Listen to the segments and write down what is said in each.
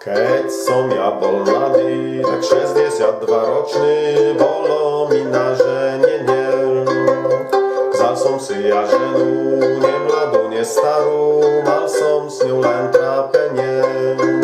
Keď som ja bol mladý, tak 62 ročný, bolo mi na ženenie. Vzal som si ja ženu, nie mladú, nie starú, mal som s ňou len trápenie.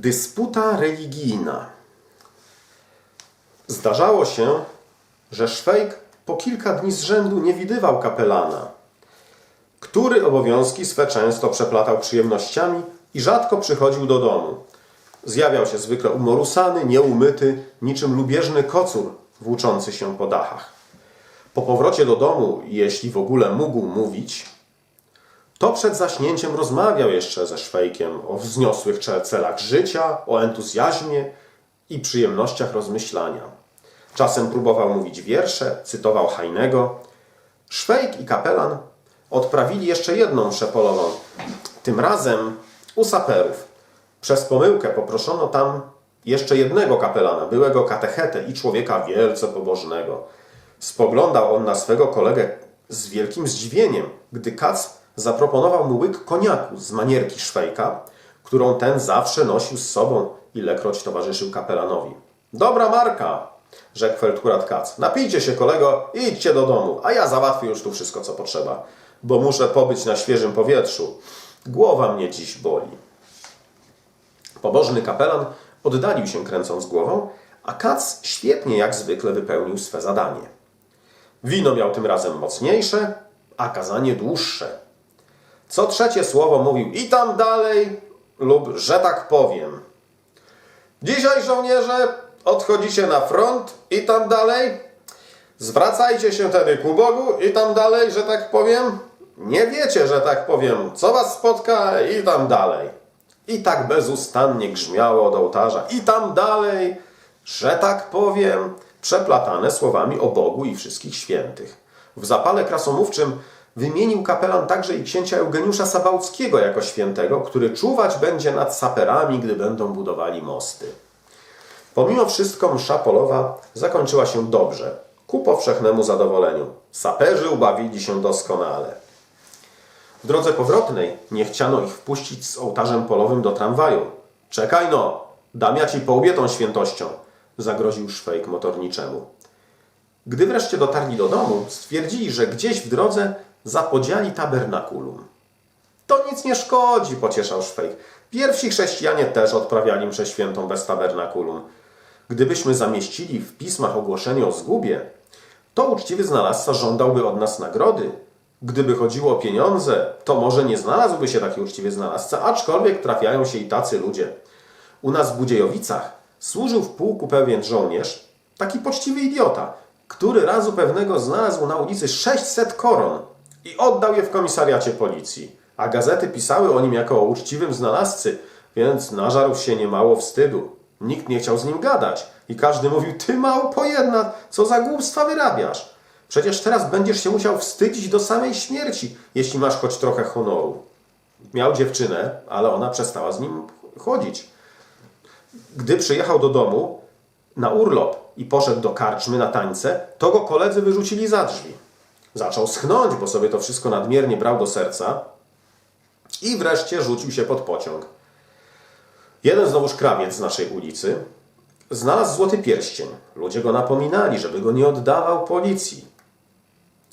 Dysputa religijna. Zdarzało się, że Szwejk po kilka dni z rzędu nie widywał kapelana, który obowiązki swe często przeplatał przyjemnościami i rzadko przychodził do domu. Zjawiał się zwykle umorusany, nieumyty, niczym lubieżny kocur włóczący się po dachach. Po powrocie do domu, jeśli w ogóle mógł mówić, to przed zaśnięciem rozmawiał jeszcze ze Szwejkiem o wzniosłych celach życia, o entuzjazmie i przyjemnościach rozmyślania. Czasem próbował mówić wiersze, cytował Hajnego. Szwejk i kapelan odprawili jeszcze jedną mszę polową. Tym razem u saperów. Przez pomyłkę poproszono tam jeszcze jednego kapelana, byłego katechetę i człowieka wielce pobożnego. Spoglądał on na swego kolegę z wielkim zdziwieniem, gdy Kac zaproponował mu łyk koniaku z manierki Szwejka, którą ten zawsze nosił z sobą, ilekroć towarzyszył kapelanowi. Dobra marka, rzekł Feldkurat Kac. Napijcie się, kolego, i idźcie do domu, a ja załatwię już tu wszystko, co potrzeba, bo muszę pobyć na świeżym powietrzu. Głowa mnie dziś boli. Pobożny kapelan oddalił się kręcąc głową, a Kac świetnie jak zwykle wypełnił swe zadanie. Wino miał tym razem mocniejsze, a kazanie dłuższe. Co trzecie słowo mówił i tam dalej lub że tak powiem. Dzisiaj żołnierze odchodzicie na front i tam dalej. Zwracajcie się tedy ku Bogu i tam dalej, że tak powiem. Nie wiecie, że tak powiem, co was spotka i tam dalej. I tak bezustannie grzmiało od ołtarza i tam dalej, że tak powiem, przeplatane słowami o Bogu i wszystkich świętych. W zapale krasomówczym wymienił kapelan także i księcia Eugeniusza Sabałckiego jako świętego, który czuwać będzie nad saperami, gdy będą budowali mosty. Pomimo wszystko msza polowa zakończyła się dobrze, ku powszechnemu zadowoleniu. Saperzy ubawili się doskonale. W drodze powrotnej nie chciano ich wpuścić z ołtarzem polowym do tramwaju. Czekaj no, dam ja ci po łbie tą świętością, zagroził szwejk motorniczemu. Gdy wreszcie dotarli do domu, stwierdzili, że gdzieś w drodze zapodziali tabernakulum. To nic nie szkodzi, pocieszał szwejk. Pierwsi chrześcijanie też odprawiali mszę świętą bez tabernakulum. Gdybyśmy zamieścili w pismach ogłoszenie o zgubie, to uczciwy znalazca żądałby od nas nagrody. Gdyby chodziło o pieniądze, to może nie znalazłby się taki uczciwy znalazca, aczkolwiek trafiają się i tacy ludzie. U nas w Budziejowicach służył w pułku pewien żołnierz, taki poczciwy idiota, który razu pewnego znalazł na ulicy 600 koron i oddał je w komisariacie policji. A gazety pisały o nim jako o uczciwym znalazcy, więc nażarł się niemało wstydu. Nikt nie chciał z nim gadać i każdy mówił, ty małpo jedna, co za głupstwa wyrabiasz. Przecież teraz będziesz się musiał wstydzić do samej śmierci, jeśli masz choć trochę honoru. Miał dziewczynę, ale ona przestała z nim chodzić. Gdy przyjechał do domu na urlop i poszedł do karczmy na tańce, to go koledzy wyrzucili za drzwi. Zaczął schnąć, bo sobie to wszystko nadmiernie brał do serca I wreszcie rzucił się pod pociąg. Jeden znowuż krawiec z naszej ulicy znalazł złoty pierścień. Ludzie go napominali, żeby go nie oddawał policji.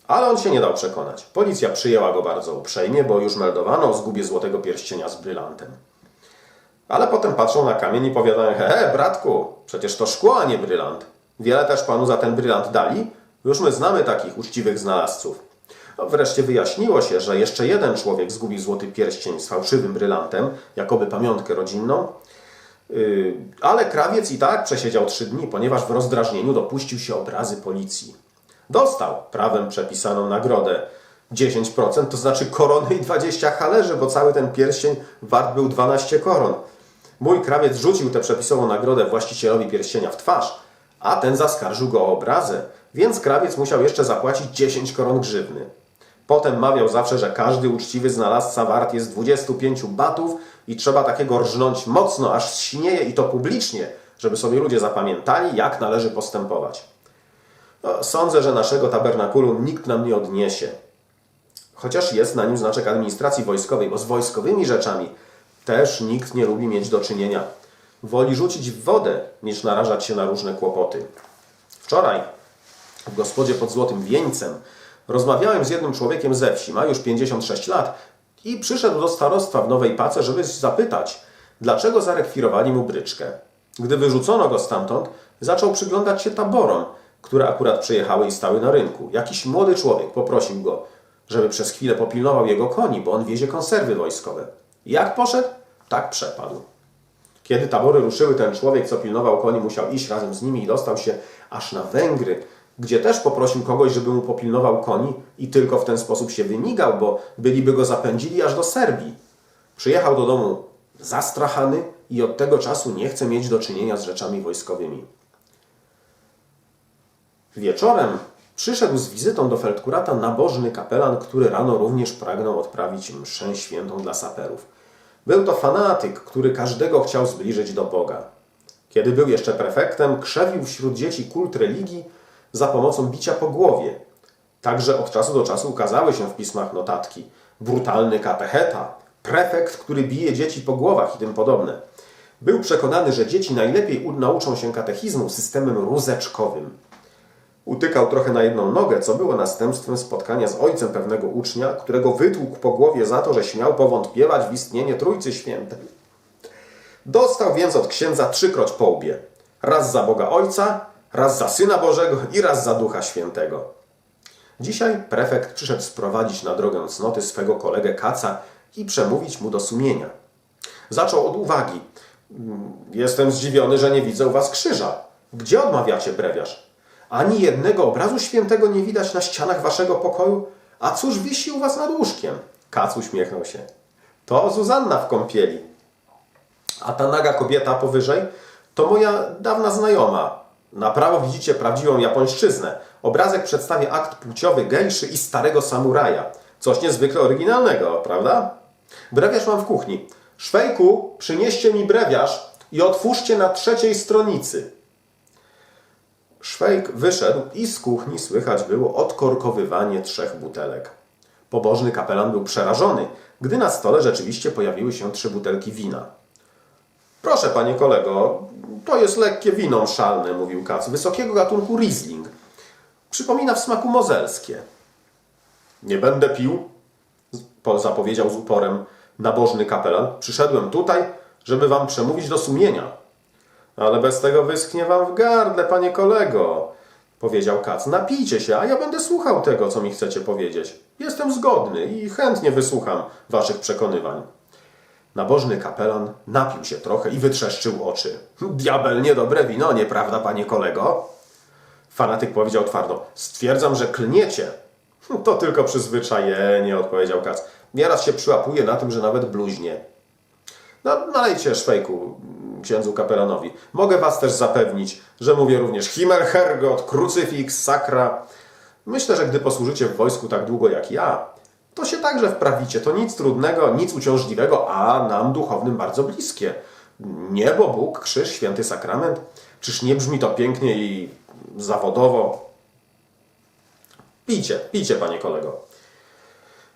Ale on się nie dał przekonać. Policja przyjęła go bardzo uprzejmie, bo już meldowano o zgubie złotego pierścienia z brylantem. Ale potem patrzą na kamień i powiadają, he, bratku, przecież to szkło, a nie brylant. Wiele też panu za ten brylant dali? Już my znamy takich uczciwych znalazców. No, wreszcie wyjaśniło się, że jeszcze jeden człowiek zgubił złoty pierścień z fałszywym brylantem, jakoby pamiątkę rodzinną. Yy, ale krawiec i tak przesiedział trzy dni, ponieważ w rozdrażnieniu dopuścił się obrazy policji. Dostał prawem przepisaną nagrodę 10%, to znaczy korony i 20 halerzy, bo cały ten pierścień wart był 12 koron. Mój krawiec rzucił tę przepisową nagrodę właścicielowi pierścienia w twarz, a ten zaskarżył go o obrazę, więc krawiec musiał jeszcze zapłacić 10 koron grzywny. Potem mawiał zawsze, że każdy uczciwy znalazca wart jest 25 batów i trzeba takiego rżnąć mocno, aż śnieje i to publicznie, żeby sobie ludzie zapamiętali, jak należy postępować. No, sądzę, że naszego tabernakulum nikt nam nie odniesie. Chociaż jest na nim znaczek administracji wojskowej, bo z wojskowymi rzeczami też nikt nie lubi mieć do czynienia. Woli rzucić w wodę, niż narażać się na różne kłopoty. Wczoraj w gospodzie pod Złotym Wieńcem rozmawiałem z jednym człowiekiem ze wsi, ma już 56 lat i przyszedł do starostwa w Nowej Pace, żeby zapytać, dlaczego zarekwirowali mu bryczkę. Gdy wyrzucono go stamtąd, zaczął przyglądać się taborom, które akurat przyjechały i stały na rynku. Jakiś młody człowiek poprosił go, żeby przez chwilę popilnował jego koni, bo on wiezie konserwy wojskowe. Jak poszedł, tak przepadł. Kiedy tabory ruszyły, ten człowiek, co pilnował koni, musiał iść razem z nimi i dostał się aż na Węgry, gdzie też poprosił kogoś, żeby mu popilnował koni i tylko w ten sposób się wymigał, bo byliby go zapędzili aż do Serbii. Przyjechał do domu zastrachany i od tego czasu nie chce mieć do czynienia z rzeczami wojskowymi. Wieczorem przyszedł z wizytą do Feldkurata nabożny kapelan, który rano również pragnął odprawić mszę świętą dla saperów. Był to fanatyk, który każdego chciał zbliżyć do Boga. Kiedy był jeszcze prefektem, krzewił wśród dzieci kult religii za pomocą bicia po głowie. Także od czasu do czasu ukazały się w pismach notatki. Brutalny katecheta, prefekt, który bije dzieci po głowach i tym podobne. Był przekonany, że dzieci najlepiej nauczą się katechizmu systemem rózeczkowym. Utykał trochę na jedną nogę, co było następstwem spotkania z ojcem pewnego ucznia, którego wytłukł po głowie za to, że śmiał powątpiewać w istnienie Trójcy Świętej. Dostał więc od księdza trzykroć po łbie. Raz za Boga Ojca, raz za Syna Bożego i raz za Ducha Świętego. Dzisiaj prefekt przyszedł sprowadzić na drogę cnoty swego kolegę Kaca i przemówić mu do sumienia. Zaczął od uwagi. "Mm, Jestem zdziwiony, że nie widzę u was krzyża. Gdzie odmawiacie brewiarz? Ani jednego obrazu świętego nie widać na ścianach waszego pokoju. A cóż wisi u was nad łóżkiem? Kac uśmiechnął się. To Zuzanna w kąpieli. A ta naga kobieta powyżej to moja dawna znajoma. Na prawo widzicie prawdziwą japońszczyznę. Obrazek przedstawia akt płciowy gejszy i starego samuraja. Coś niezwykle oryginalnego, prawda? Brewiarz mam w kuchni. Szwejku, przynieście mi brewiarz i otwórzcie na trzeciej stronicy. Szwejk wyszedł i z kuchni słychać było odkorkowywanie trzech butelek. Pobożny kapelan był przerażony, gdy na stole rzeczywiście pojawiły się trzy butelki wina. Proszę, panie kolego, to jest lekkie wino szalne, mówił Kac, wysokiego gatunku Riesling. Przypomina w smaku mozelskie. Nie będę pił, po- zapowiedział z uporem nabożny kapelan. Przyszedłem tutaj, żeby wam przemówić do sumienia. Ale bez tego wyschnie wam w gardle, panie kolego, powiedział Kac. Napijcie się, a ja będę słuchał tego, co mi chcecie powiedzieć. Jestem zgodny i chętnie wysłucham waszych przekonywań. Nabożny kapelan napił się trochę i wytrzeszczył oczy. Diabel, niedobre wino, nieprawda, panie kolego? Fanatyk powiedział twardo. Stwierdzam, że klniecie. To tylko przyzwyczajenie, odpowiedział Kac. Nieraz się przyłapuje na tym, że nawet bluźnie. No, nalejcie szwejku, księdzu kapelanowi. Mogę was też zapewnić, że mówię również Himmel, Hergot, Krucyfiks, Sakra. Myślę, że gdy posłużycie w wojsku tak długo jak ja, to się także wprawicie. To nic trudnego, nic uciążliwego, a nam duchownym bardzo bliskie. Niebo, Bóg, krzyż, święty sakrament. Czyż nie brzmi to pięknie i zawodowo? Pijcie, pijcie, panie kolego.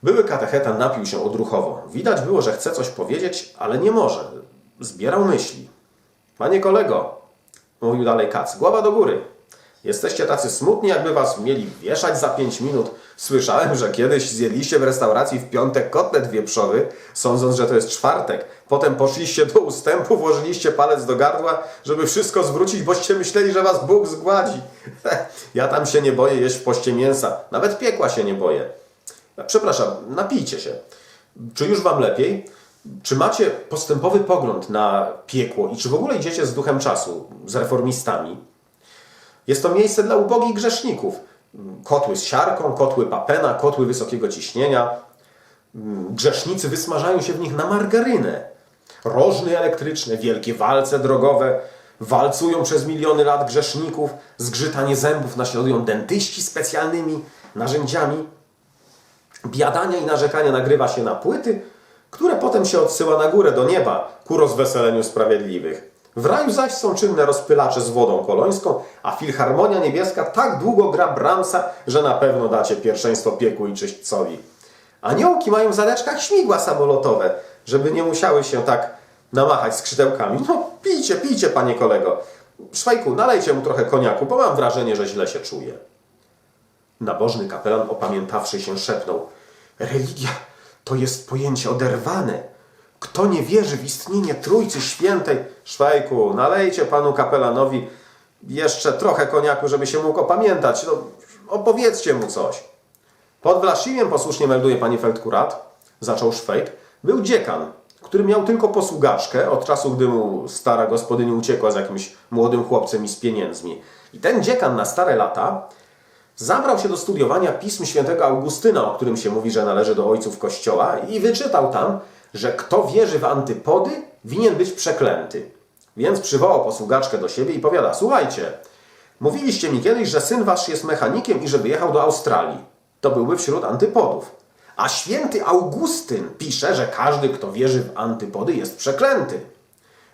Były katecheta napił się odruchowo. Widać było, że chce coś powiedzieć, ale nie może. Zbierał myśli. Panie kolego, mówił dalej Kac, głowa do góry. Jesteście tacy smutni, jakby was mieli wieszać za pięć minut. Słyszałem, że kiedyś zjedliście w restauracji w piątek kotlet wieprzowy, sądząc, że to jest czwartek. Potem poszliście do ustępu, włożyliście palec do gardła, żeby wszystko zwrócić, boście myśleli, że was Bóg zgładzi. Ja tam się nie boję jeść w poście mięsa. Nawet piekła się nie boję. Przepraszam, napijcie się. Czy już wam lepiej? Czy macie postępowy pogląd na piekło i czy w ogóle idziecie z duchem czasu, z reformistami? Jest to miejsce dla ubogich grzeszników. Kotły z siarką, kotły papena, kotły wysokiego ciśnienia. Grzesznicy wysmażają się w nich na margarynę. Rożny elektryczne, wielkie walce drogowe. Walcują przez miliony lat grzeszników. Zgrzytanie zębów naśladują dentyści specjalnymi narzędziami. Biadania i narzekania nagrywa się na płyty, które potem się odsyła na górę do nieba ku rozweseleniu sprawiedliwych. W raju zaś są czynne rozpylacze z wodą kolońską, a Filharmonia Niebieska tak długo gra Brahmsa, że na pewno dacie pierwszeństwo piekłu i czyśćcowi. Aniołki mają w zadeczkach śmigła samolotowe, żeby nie musiały się tak namachać skrzydełkami. No pijcie, pijcie, panie kolego. Szwajku, nalejcie mu trochę koniaku, bo mam wrażenie, że źle się czuje. Nabożny kapelan, opamiętawszy się, szepnął: Religia to jest pojęcie oderwane. Kto nie wierzy w istnienie Trójcy Świętej, Szwajku, nalejcie panu kapelanowi jeszcze trochę koniaku, żeby się mógł opamiętać. No, opowiedzcie mu coś. Pod Wlaszimiem, posłusznie melduje pani Feldkurat, zaczął Szwejk, był dziekan, który miał tylko posługaczkę od czasu, gdy mu stara gospodyni uciekła z jakimś młodym chłopcem i z pieniędzmi. I ten dziekan na stare lata zabrał się do studiowania pism świętego Augustyna, o którym się mówi, że należy do ojców Kościoła i wyczytał tam, że kto wierzy w antypody, winien być przeklęty. Więc przywołał posługaczkę do siebie i powiada, słuchajcie, mówiliście mi kiedyś, że syn wasz jest mechanikiem i że wyjechał do Australii. To byłby wśród antypodów. A święty Augustyn pisze, że każdy, kto wierzy w antypody, jest przeklęty.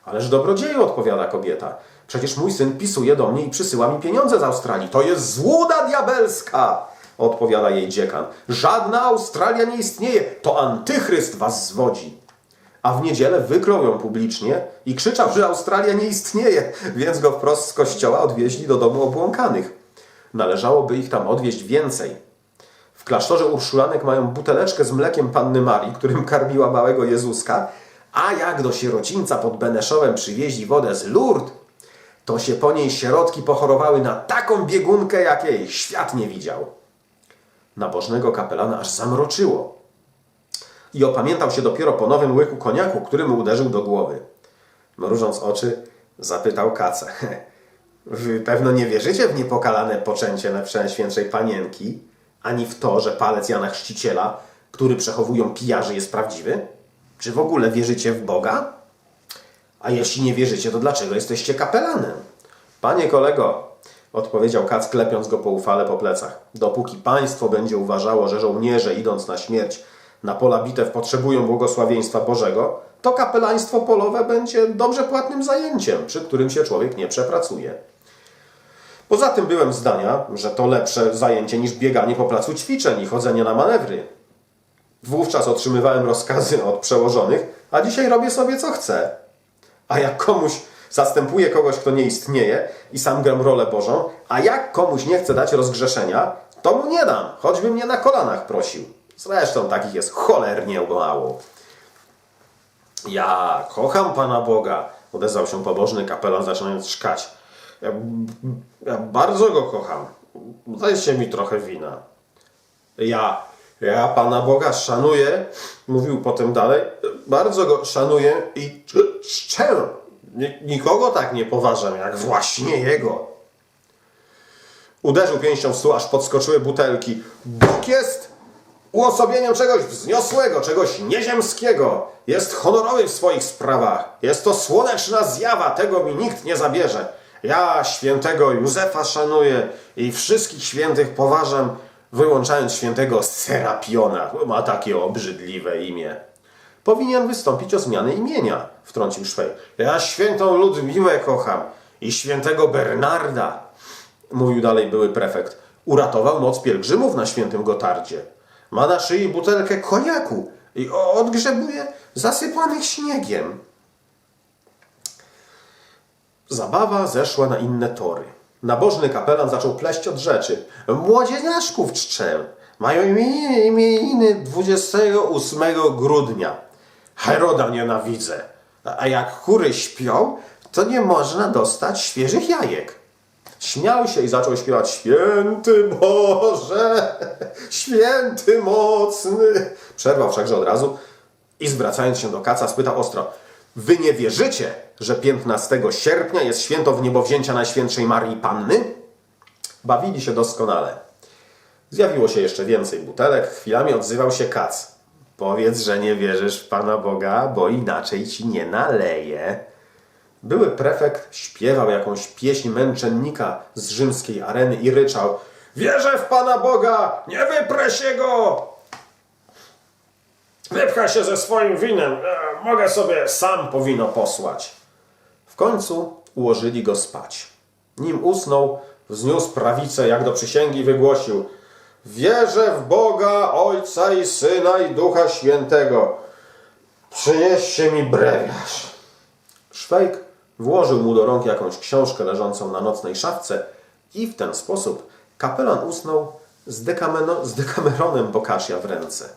Ależ dobrodzieju, odpowiada kobieta. Przecież mój syn pisuje do mnie i przysyła mi pieniądze z Australii. To jest złuda diabelska! Odpowiada jej dziekan. Żadna Australia nie istnieje. To antychryst was zwodzi. A w niedzielę wyklął ją publicznie i krzyczał, że Australia nie istnieje, więc go wprost z kościoła odwieźli do domu obłąkanych. Należałoby ich tam odwieźć więcej. W klasztorze urszulanek mają buteleczkę z mlekiem Panny Marii, którym karmiła małego Jezuska, a jak do sierocińca pod Beneszowem przywieźli wodę z Lourdes, to się po niej sierotki pochorowały na taką biegunkę, jakiej świat nie widział. Nabożnego kapelana aż zamroczyło. I opamiętał się dopiero po nowym łyku koniaku, który mu uderzył do głowy. Mrużąc oczy, zapytał kaca. Wy pewno nie wierzycie w niepokalane poczęcie na Przenajświętszej Panienki, ani w to, że palec Jana Chrzciciela, który przechowują pijarzy, jest prawdziwy? Czy w ogóle wierzycie w Boga? A jeśli nie wierzycie, to dlaczego jesteście kapelanem? Panie kolego, odpowiedział Kac, klepiąc go po ufale po plecach. Dopóki państwo będzie uważało, że żołnierze idąc na śmierć na pola bitew potrzebują błogosławieństwa Bożego, to kapelaństwo polowe będzie dobrze płatnym zajęciem, przy którym się człowiek nie przepracuje. Poza tym byłem zdania, że to lepsze zajęcie niż bieganie po placu ćwiczeń i chodzenie na manewry. Wówczas otrzymywałem rozkazy od przełożonych, a dzisiaj robię sobie co chcę. A jak komuś zastępuję kogoś, kto nie istnieje i sam gram rolę Bożą, a jak komuś nie chcę dać rozgrzeszenia, to mu nie dam, choćby mnie na kolanach prosił. Zresztą takich jest cholernie mało. Ja kocham Pana Boga, odezwał się pobożny kapelan, zaczynając szkać. Ja, ja bardzo go kocham. Dajcie mi trochę wina. Ja, ja Pana Boga szanuję, mówił potem dalej, bardzo go szanuję i cz- czczę. Ni- Nikogo tak nie poważam, jak właśnie jego. Uderzył pięścią w stół, aż podskoczyły butelki. Bóg jest uosobieniem czegoś wzniosłego, czegoś nieziemskiego. Jest honorowy w swoich sprawach. Jest to słoneczna zjawa, tego mi nikt nie zabierze. Ja świętego Józefa szanuję i wszystkich świętych poważam, wyłączając świętego Serapiona. Ma takie obrzydliwe imię. Powinien wystąpić o zmianę imienia, wtrącił Szwej. Ja świętą Ludmiłę kocham i świętego Bernarda, mówił dalej były prefekt. Uratował moc pielgrzymów na świętym Gotardzie. Ma na szyi butelkę koniaku i odgrzebuje zasypanych śniegiem. Zabawa zeszła na inne tory. Nabożny kapelan zaczął pleść od rzeczy. Młodzieniaszków czczę. Mają imieniny 28 grudnia. Heroda nienawidzę. A jak kury śpią, to nie można dostać świeżych jajek. Śmiał się i zaczął śpiewać Święty Boże, święty mocny. Przerwał wszakże od razu i zwracając się do kaca spytał ostro Wy nie wierzycie, że 15 sierpnia jest święto wniebowzięcia Najświętszej Marii Panny? Bawili się doskonale. Zjawiło się jeszcze więcej butelek, chwilami odzywał się kac. Powiedz, że nie wierzysz w Pana Boga, bo inaczej ci nie naleje. Były prefekt śpiewał jakąś pieśń męczennika z rzymskiej areny i ryczał Wierzę w Pana Boga, nie wyprę się go! Wypcha się ze swoim winem, e, mogę sobie sam po wino posłać. W końcu ułożyli go spać. Nim usnął, wzniósł prawicę jak do przysięgi i wygłosił Wierzę w Boga, Ojca i Syna i Ducha Świętego. Przynieście mi brewiarz. Szwejk włożył mu do rąk jakąś książkę leżącą na nocnej szafce i w ten sposób kapelan usnął z, dekameno, z dekameronem Boccaccia w ręce.